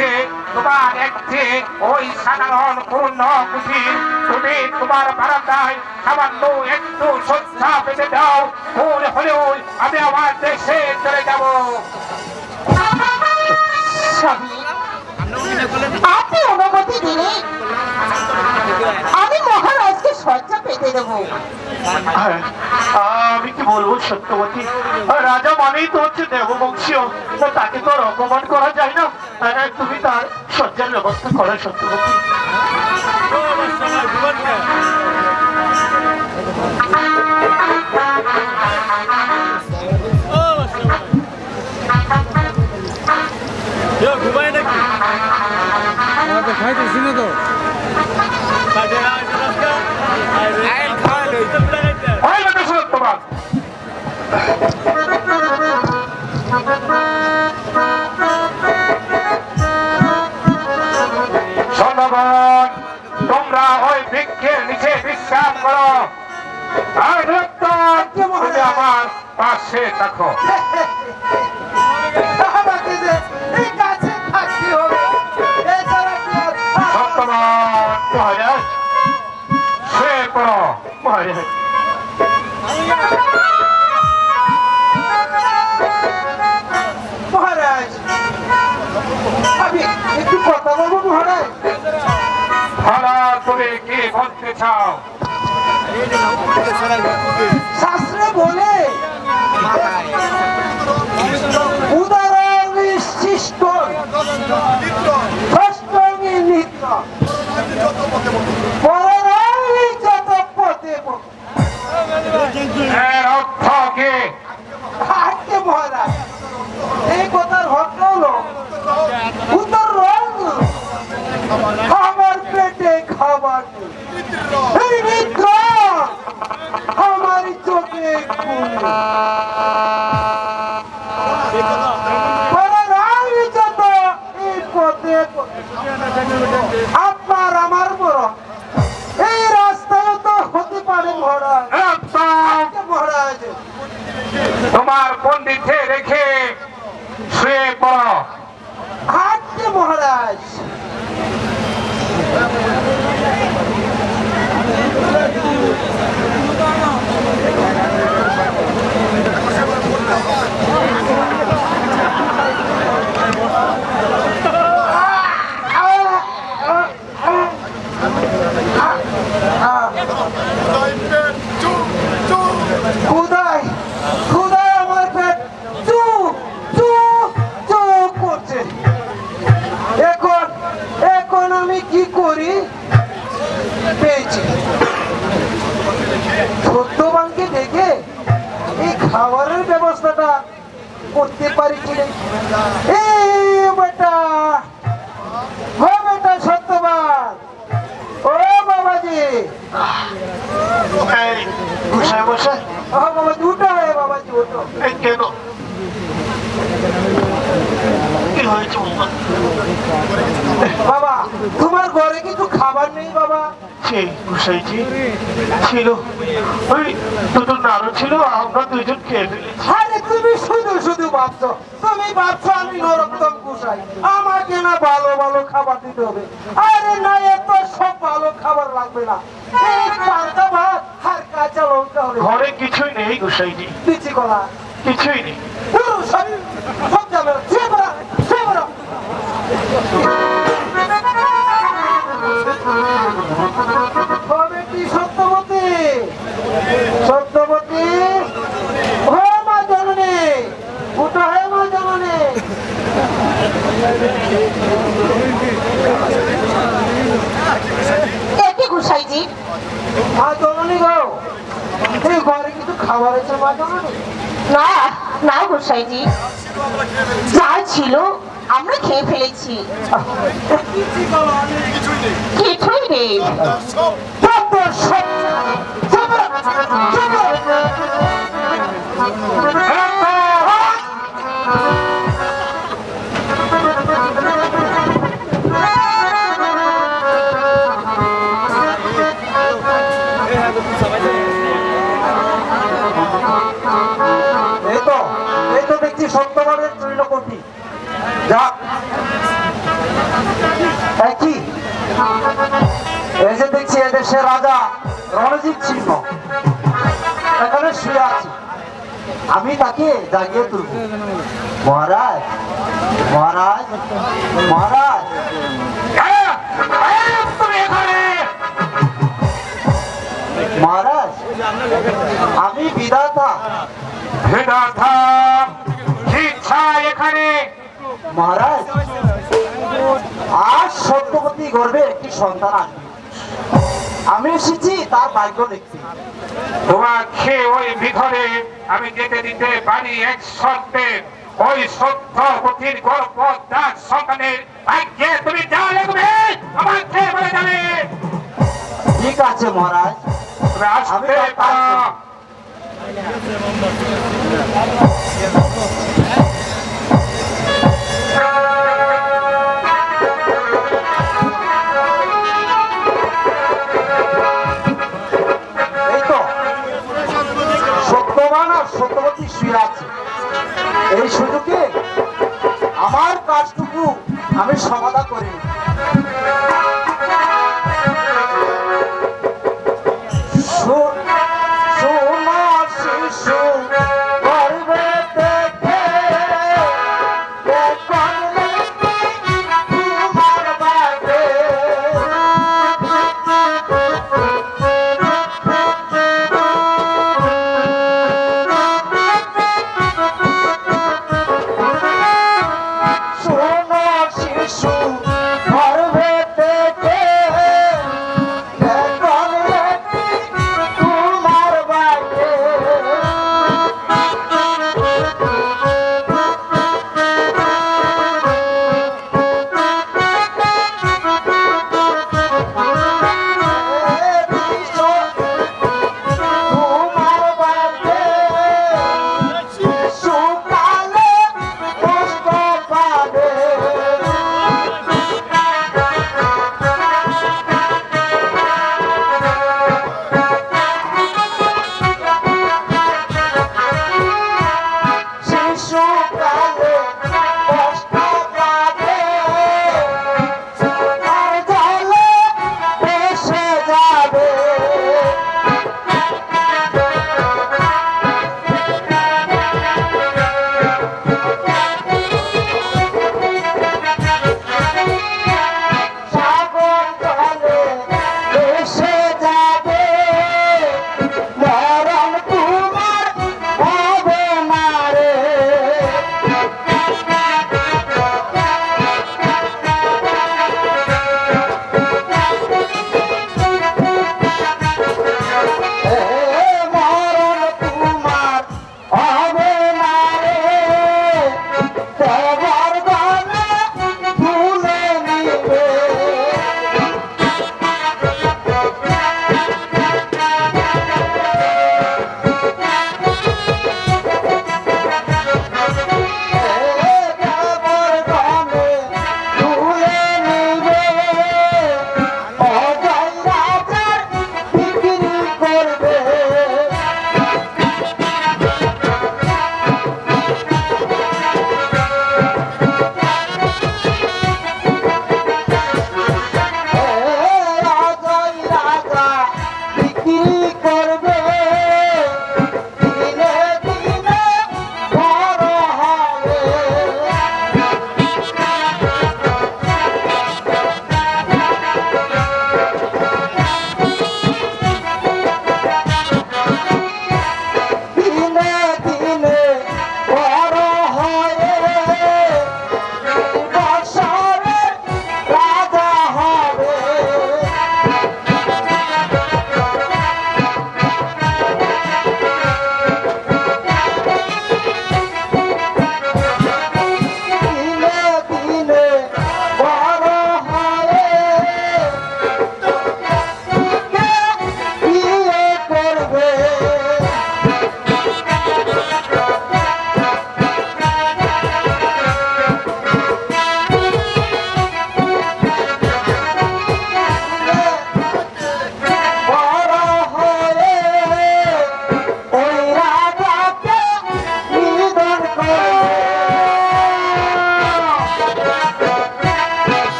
আমি তোমার একটি ওই সাধারণ পূর্ণ কুঠির তুমি তোমার বারান্দায় সামান্য একটু সজ্জা পেতে দাও ভুল হলেও আমি আমার দেশে চলে যাব। আপনি অনুমতি দিলে আমি মহারাজকে সজ্জা পেতে দেবো। হ্যাঁ, আমি কি বলব সত্যবতী? রাজা মানেই তো হচ্ছে দেববংশীয়। তাকে তো অপমান করা যায় না। হ্যাঁ, তুমি তার শয্যার ব্যবস্থা করার সত্যবতী তুমি আমার পাশে থাকো। আমাকে যে এই কাছে থাকতে হবে। এছাড়া কি আর সত্যবান মহারাজ মহারাজ। মহারাজ আমি একটু কথা বলব মহারাজ? ভাড়া করে কি বলতে চাও? শাস্ত্রে বলে উদাহরণ সৃষ্ট নিত্য আপনার আমার মরণ এই রাস্তায় তো হতে পারে একদম আজকে মহারাজ। তোমার পণ্ডিতে রেখে শুয়ে পড়ো। মহারাজ। খুদাই খুদাই এখন আমি কি করি? পেয়েছি। সত্যবানকে দেখে এই খাবারের ব্যবস্থাটা করতে পারি কি না? এই বেটা, ও বেটা ও বাবাজি। এই বসে ও বাবাজি উঠো হে বাবাজি উঠো এই কেন? বাবা তোমার ঘরে কিছু খাবার নেই বাবা? সেই ঘুষাইছি ছিল। ওই দুটো নাড়ু ছিল আমরা দুইজন খেয়ে ফেলেছি। আরে তুমি শুধু শুধু ভাবছ। তুমি ভাবছ আমি নরকদম কুসাই আমাকে না ভালো ভালো খাবার দিতে হবে। আরে না এত সব ভালো খাবার লাগবে না। এই পান্তা ভাত আর কাঁচা লঙ্কা হলে ঘরে কিছুই নেই ঘুষাইছি বিচি কলা। কিছুই নেই না না গোসাইজি যা ছিল আমরা খেয়ে ফেলেছি। কিছুই নেই। সব চুপ চুপ এই তো এই তো দেখছি রাজা রণজিৎ সিংহ। এখানে শুয়ে আমি তাকে জাগিয়ে তুলব। মহারাজ মহারাজ মহারাজ। মহারাজ, আমি বিধাতা। বিধাতা। চাই এখানে মহারাজ আজ সত্যবতী গর্বে একটি সন্তান আসবে। আমি এসেছি তার ভাগ্য লিখতে তোমাকে ওই ভিতরে আমি যেতে দিতে পারি এক শর্তে। ওই সত্যবতীর গর্ভ তার সন্তানের ভাগ্যে তুমি যা লিখবে আমাকে বলে যাবে। ঠিক আছে মহারাজ তুমি আসতে পারো।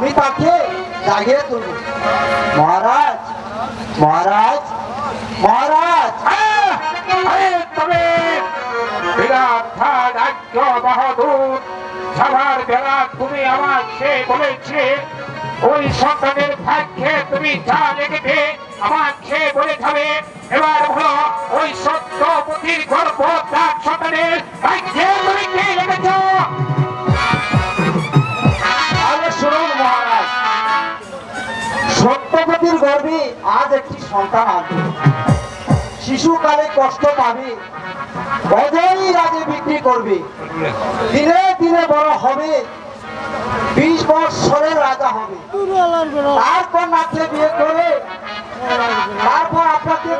আমি তাকে জাগিয়ে তুলব। মহারাজ মহারাজ মহারাজ! তবে রাজ্য বেলা তুমি আমার সে বলেছিলে ওই তুমি যা লেগেছে আমার এবার ওই সত্যপতির গর্ভ তার সন্তানের ভাগ্যে সন্তান। আসবে শিশুকালে কষ্ট পাবে অজয়ী রাজে বিক্রি করবে। দিনে দিনে বড় হবে বিশ বৎসরের রাজা হবে। তারপর নাচে বিয়ে করে তারপর আপনাকে